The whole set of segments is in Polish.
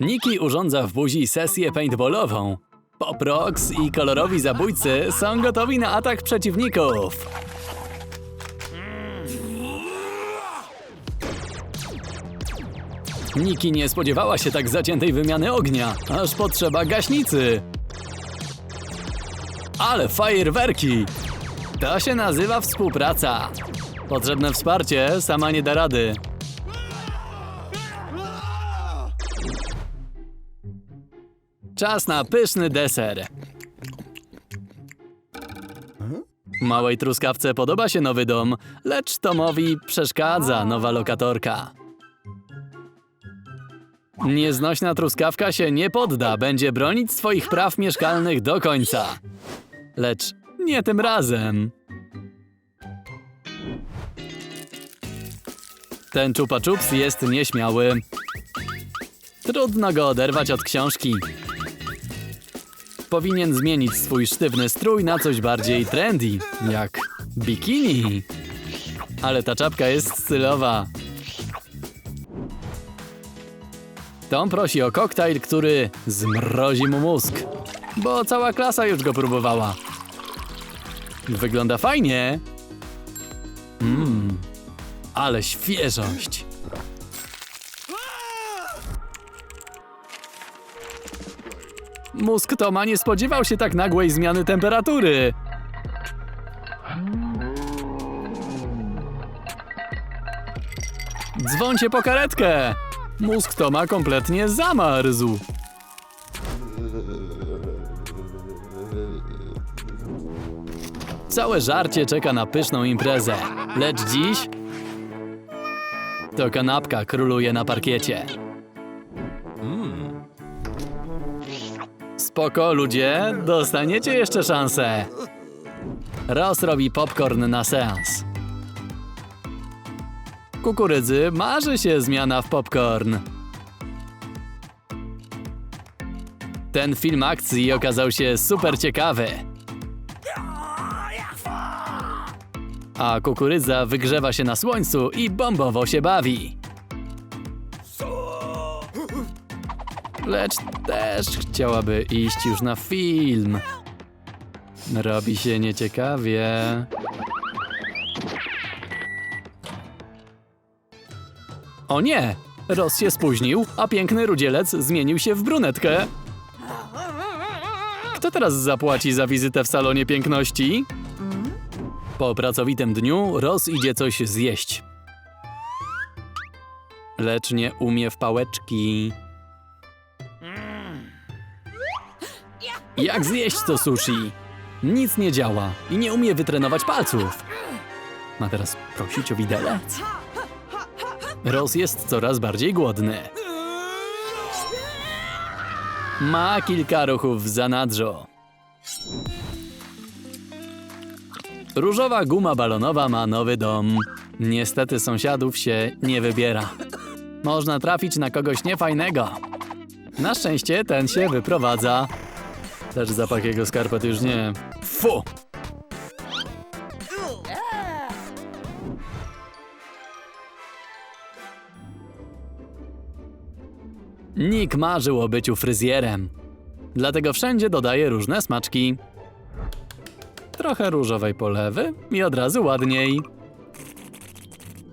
Niki urządza w buzi sesję paintballową. Pop Rocks i kolorowi zabójcy są gotowi na atak przeciwników. Niki nie spodziewała się tak zaciętej wymiany ognia, aż potrzeba gaśnicy. Ale fajerwerki! To się nazywa współpraca. Potrzebne wsparcie, sama nie da rady. Czas na pyszny deser. Małej truskawce podoba się nowy dom, lecz Tomowi przeszkadza nowa lokatorka. Nieznośna truskawka się nie podda, będzie bronić swoich praw mieszkalnych do końca. Lecz nie tym razem. Ten Chupa Chups jest nieśmiały. Trudno go oderwać od książki. Powinien zmienić swój sztywny strój na coś bardziej trendy, jak bikini. Ale ta czapka jest stylowa. Tom prosi o koktajl, który zmrozi mu mózg, bo cała klasa już go próbowała. Wygląda fajnie. Mmm, ale świeżość. Mózg Toma nie spodziewał się tak nagłej zmiany temperatury. Dzwońcie po karetkę! Mózg Toma kompletnie zamarzł. Całe żarcie czeka na pyszną imprezę, lecz dziś to kanapka króluje na parkiecie. Spoko, ludzie, dostaniecie jeszcze szansę. Ross robi popcorn na seans. Kukurydzy marzy się zmiana w popcorn. Ten film akcji okazał się super ciekawy. A kukurydza wygrzewa się na słońcu i bombowo się bawi. Lecz też chciałaby iść już na film. Robi się nieciekawie. O nie! Ross się spóźnił, a piękny rudzielec zmienił się w brunetkę. Kto teraz zapłaci za wizytę w salonie piękności? Po pracowitym dniu Ross idzie coś zjeść. Lecz nie umie w pałeczki. Jak zjeść to sushi? Nic nie działa i nie umie wytrenować palców. Ma teraz prosić o widelec? Ross jest coraz bardziej głodny. Ma kilka ruchów w zanadrzu. Różowa guma balonowa ma nowy dom. Niestety sąsiadów się nie wybiera. Można trafić na kogoś niefajnego. Na szczęście ten się wyprowadza. Też zapach jego skarpet już nie. Fu! Nick marzył o byciu fryzjerem. Dlatego wszędzie dodaje różne smaczki. Trochę różowej polewy i od razu ładniej.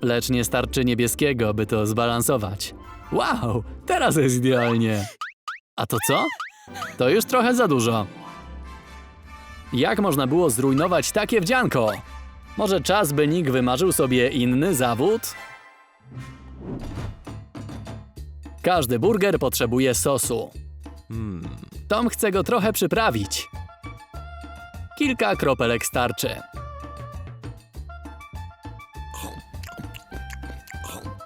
Lecz nie starczy niebieskiego, by to zbalansować. Wow, teraz jest idealnie. A to co? To już trochę za dużo. Jak można było zrujnować takie wdzianko? Może czas, by Nick wymarzył sobie inny zawód? Każdy burger potrzebuje sosu. Tom chce go trochę przyprawić. Kilka kropelek starczy.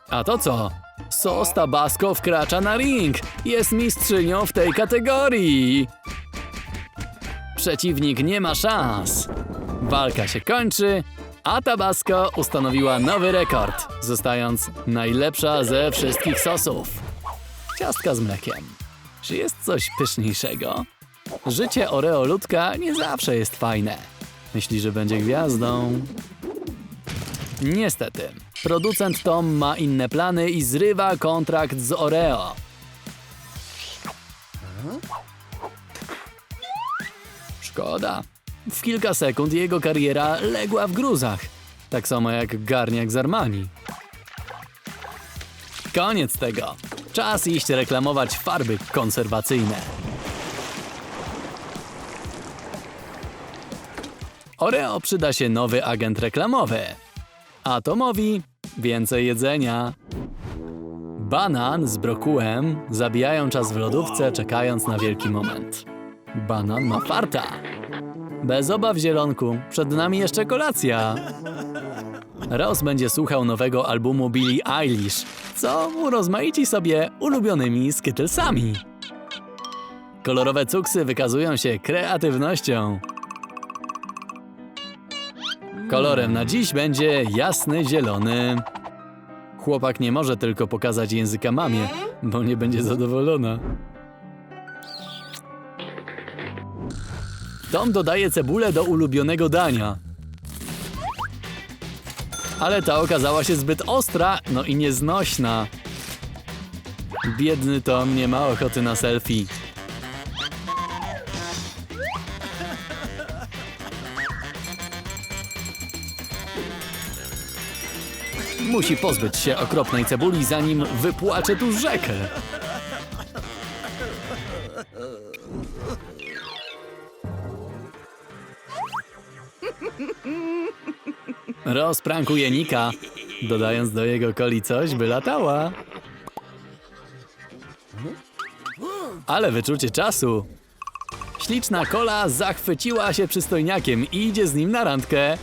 A to co? Sos Tabasco wkracza na ring. Jest mistrzynią w tej kategorii. Przeciwnik nie ma szans. Walka się kończy, a Tabasco ustanowiła nowy rekord, zostając najlepsza ze wszystkich sosów. Ciastka z mlekiem. Czy jest coś pyszniejszego? Życie Oreo Ludka nie zawsze jest fajne. Myśli, że będzie gwiazdą. Niestety, producent Tom ma inne plany i zrywa kontrakt z Oreo. Szkoda. W kilka sekund jego kariera legła w gruzach. Tak samo jak garniak z Armani. Koniec tego. Czas iść reklamować farby konserwacyjne. Oreo przyda się nowy agent reklamowy. A więcej jedzenia. Banan z brokułem zabijają czas w lodówce, czekając na wielki moment. Banan ma farta. Bez obaw, zielonku, przed nami jeszcze kolacja. Ross będzie słuchał nowego albumu Billie Eilish, co urozmaici sobie ulubionymi Skittlesami. Kolorowe cuksy wykazują się kreatywnością. Kolorem na dziś będzie jasny zielony. Chłopak nie może tylko pokazać języka mamie, bo nie będzie zadowolona. Tom dodaje cebulę do ulubionego dania. Ale ta okazała się zbyt ostra, no i nieznośna. Biedny Tom nie ma ochoty na selfie. Musi pozbyć się okropnej cebuli, zanim wypłacze tu rzekę. Rozprankuje Nika, dodając do jego coli coś, by latała. Ale wyczucie czasu. Śliczna kola zachwyciła się przystojniakiem i idzie z nim na randkę.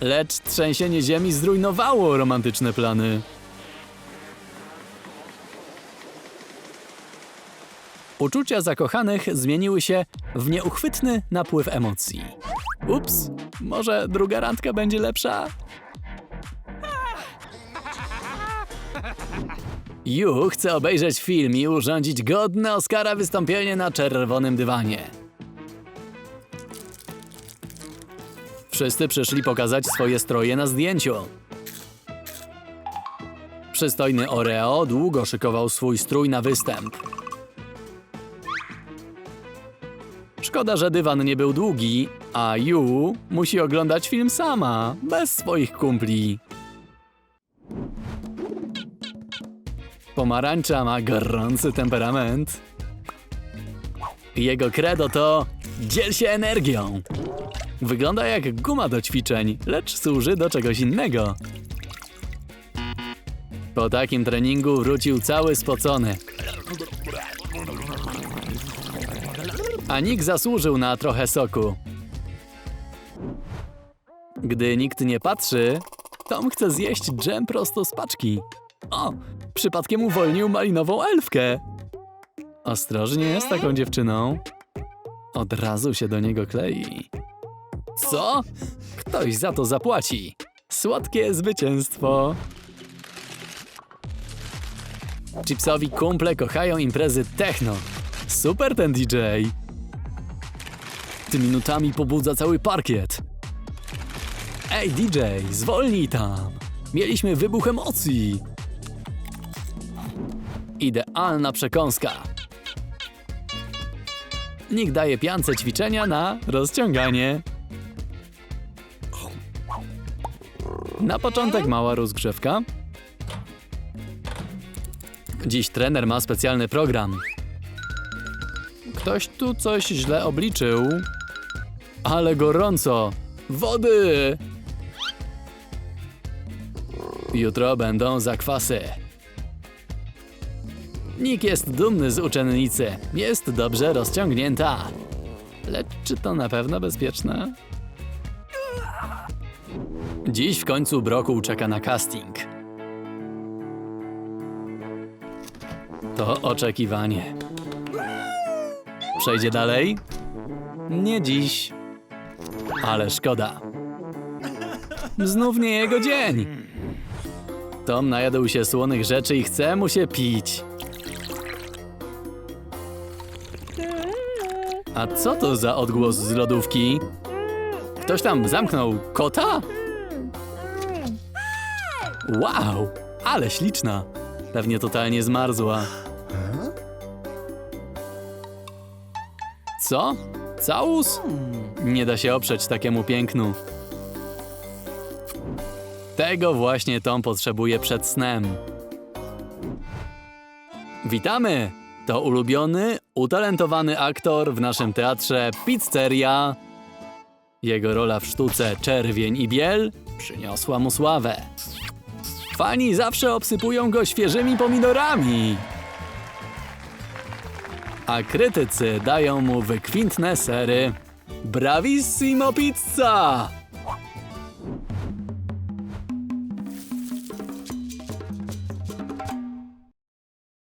Lecz trzęsienie ziemi zrujnowało romantyczne plany. Uczucia zakochanych zmieniły się w nieuchwytny napływ emocji. Ups, może druga randka będzie lepsza? Ju chce obejrzeć film i urządzić godne Oscara wystąpienie na czerwonym dywanie. Wszyscy przyszli pokazać swoje stroje na zdjęciu. Przystojny Oreo długo szykował swój strój na występ. Szkoda, że dywan nie był długi, a Yu musi oglądać film sama, bez swoich kumpli. Pomarańcza ma gorący temperament. Jego credo to dziel się energią. Wygląda jak guma do ćwiczeń, lecz służy do czegoś innego. Po takim treningu wrócił cały spocony. A Nick zasłużył na trochę soku. Gdy nikt nie patrzy, Tom chce zjeść dżem prosto z paczki. O, przypadkiem uwolnił malinową elfkę. Ostrożnie z taką dziewczyną. Od razu się do niego klei. Co? Ktoś za to zapłaci. Słodkie zwycięstwo. Chipsowi kumple kochają imprezy techno. Super ten DJ. Tymi minutami pobudza cały parkiet. Ej DJ, zwolnij tam. Mieliśmy wybuch emocji. Idealna przekąska. Nick daje piance ćwiczenia na rozciąganie. Na początek mała rozgrzewka. Dziś trener ma specjalny program. Ktoś tu coś źle obliczył. Ale gorąco! Wody! Jutro będą zakwasy. Nick jest dumny z uczennicy. Jest dobrze rozciągnięta. Lecz czy to na pewno bezpieczne? Dziś w końcu Broku czeka na casting. To oczekiwanie. Przejdzie dalej? Nie dziś. Ale szkoda. Znów nie jego dzień. Tom najadł się słonych rzeczy i chce mu się pić. A co to za odgłos z lodówki? Ktoś tam zamknął kota? Wow, ale śliczna. Pewnie totalnie zmarzła. Co? Całus? Nie da się oprzeć takiemu pięknu. Tego właśnie Tom potrzebuje przed snem. Witamy! To ulubiony, utalentowany aktor w naszym teatrze Pizzeria. Jego rola w sztuce Czerwień i Biel przyniosła mu sławę. Fani zawsze obsypują go świeżymi pomidorami. A krytycy dają mu wykwintne sery. Bravissimo pizza!